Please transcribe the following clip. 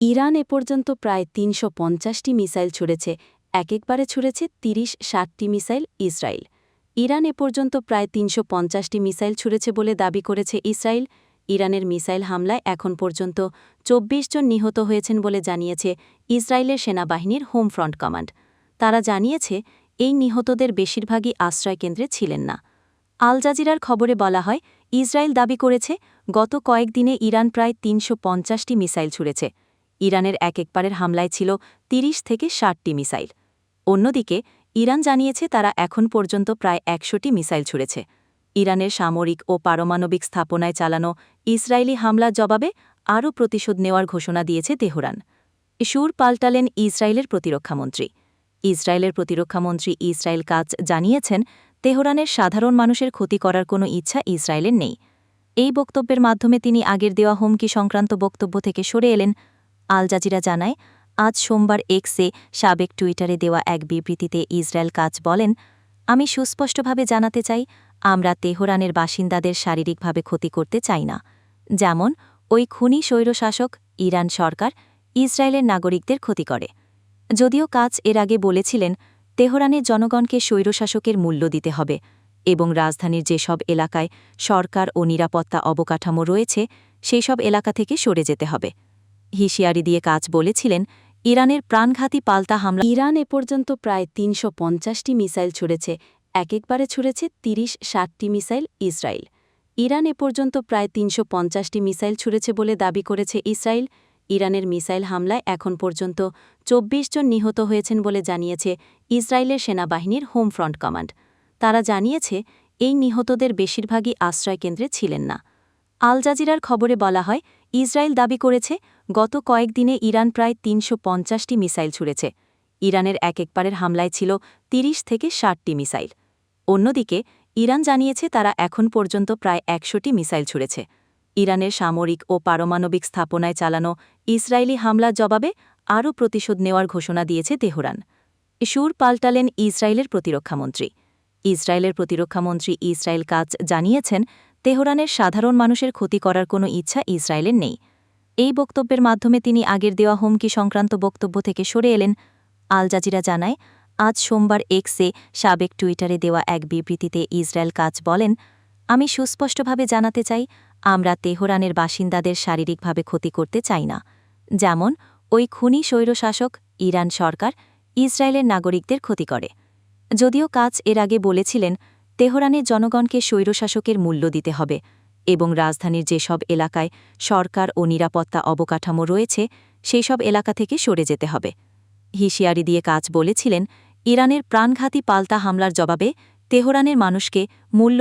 Iran এ পর্যন্ত প্রায় তিনশো পঞ্চাশটি মিসাইল ছুড়েছে এক একবারে ছুড়েছে তিরিশ ষাটটি মিসাইল ইসরায়েল। ইরান এ পর্যন্ত প্রায় তিনশো পঞ্চাশটি মিসাইল ছুড়েছে বলে দাবি করেছে ইসরায়েল। ইরানের মিসাইল হামলায় এখন পর্যন্ত চব্বিশ জন নিহত হয়েছেন বলে জানিয়েছে ইসরায়েলের সেনাবাহিনীর হোম ফ্রন্ট কমান্ড। তারা জানিয়েছে, এই নিহতদের বেশিরভাগই আশ্রয়কেন্দ্রে ছিলেন না। আল জাজিরার খবরে বলা হয়, ইসরায়েল দাবি করেছে, গত কয়েকদিনে ইরান প্রায় তিনশো মিসাইল ছুড়েছে। ইরানের এক একবারের হামলায় ছিল ৩০ থেকে ষাটটি মিসাইল। অন্যদিকে, ইরান জানিয়েছে তারা এখন পর্যন্ত প্রায় একশোটি মিসাইল ছুড়েছে। ইরানের সামরিক ও পারমাণবিক স্থাপনায় চালানো ইসরায়েলি হামলার জবাবে আরও প্রতিশোধ নেওয়ার ঘোষণা দিয়েছে তেহরান। সুর পাল্টালেন ইসরায়েলের প্রতিরক্ষামন্ত্রী। ইসরায়েলের প্রতিরক্ষামন্ত্রী ইসরায়েল কাজ জানিয়েছেন, তেহরানের সাধারণ মানুষের ক্ষতি করার কোনো ইচ্ছা ইসরায়েলের নেই। এই বক্তব্যের মাধ্যমে তিনি আগের দেওয়া হুমকি সংক্রান্ত বক্তব্য থেকে সরে এলেন আল জাজিরা জানায়, আজ সোমবার এক্সে সাবেক টুইটারে দেওয়া এক বিবৃতিতে ইসরায়েল কাজ বলেন, আমি সুস্পষ্টভাবে জানাতে চাই, আমরা তেহরানের বাসিন্দাদের শারীরিকভাবে ক্ষতি করতে চাই না। যেমন, ওই খুনি স্বৈরশাসক, ইরান সরকার, ইসরায়েলের নাগরিকদের ক্ষতি করে। যদিও কাজ এর আগে বলেছিলেন তেহরানের জনগণকে স্বৈরশাসকের মূল্য দিতে হবে এবং রাজধানীর যেসব এলাকায় সরকার ও নিরাপত্তা অবকাঠামো রয়েছে সেই সব এলাকা থেকে সরে যেতে হবে। হিশিয়ারি দিয়ে কাজ বলেছিলেন, ইরানের প্রাণঘাতী পাল্টা হামলা ইরান এ পর্যন্ত প্রায় তিনশো পঞ্চাশটি মিসাইল ছুড়েছে এক একবারে ছুড়েছে তিরিশ ষাটটি মিসাইল ইসরায়েল। ইরান এ পর্যন্ত প্রায় তিনশো পঞ্চাশটি মিসাইল ছুড়েছে বলে দাবি করেছে ইসরায়েল। ইরানের মিসাইল হামলায় এখন পর্যন্ত চব্বিশ জন নিহত হয়েছেন বলে জানিয়েছে ইসরায়েলের সেনাবাহিনীর হোম ফ্রন্ট কমান্ড। তারা জানিয়েছে, এই নিহতদের বেশিরভাগই আশ্রয়কেন্দ্রে ছিলেন না। আল জাজিরার খবরে বলা হয় ইসরায়েল দাবি করেছে, গত কয়েকদিনে ইরান প্রায় তিনশো পঞ্চাশটি মিসাইল ছুড়েছে। ইরানের এক একবারের হামলায় ছিল ৩০ থেকে ষাটটি মিসাইল। অন্যদিকে, ইরান জানিয়েছে তারা এখন পর্যন্ত প্রায় একশোটি মিসাইল ছুড়েছে। ইরানের সামরিক ও পারমাণবিক স্থাপনায় চালানো ইসরায়েলি হামলার জবাবে আরও প্রতিশোধ নেওয়ার ঘোষণা দিয়েছে তেহরান। সুর পাল্টালেন ইসরায়েলের প্রতিরক্ষামন্ত্রী। ইসরায়েলের প্রতিরক্ষামন্ত্রী ইসরায়েল কাজ জানিয়েছেন তেহরানের সাধারণ মানুষের ক্ষতি করার কোনো ইচ্ছা ইসরায়েলের নেই। এই বক্তব্যের মাধ্যমে তিনি আগের দেওয়া হুমকি সংক্রান্ত বক্তব্য থেকে সরে এলেন। আল জাজিরা জানায়, আজ সোমবার এক্সে সাবেক টুইটারে দেওয়া এক বিবৃতিতে ইসরায়েল কাজ বলেন, আমি সুস্পষ্টভাবে জানাতে চাই, আমরা তেহরানের বাসিন্দাদের শারীরিকভাবে ক্ষতি করতে চাই না। যেমন, ওই খুনি স্বৈরশাসক, ইরান সরকার, ইসরায়েলের নাগরিকদের ক্ষতি করে। যদিও কাজ এর আগে বলেছিলেন তেহরানের জনগণকে স্বৈরশাসকের মূল্য দিতে হবে এবং রাজধানীর যেসব এলাকায় সরকার ও নিরাপত্তা অবকাঠামো রয়েছে সেই সব এলাকা থেকে সরে যেতে হবে। হিশিয়ারি দিয়ে কাজ বলেছিলেন, ইরানের প্রাণঘাতী পাল্টা হামলার জবাবে তেহরানের মানুষকে মূল্য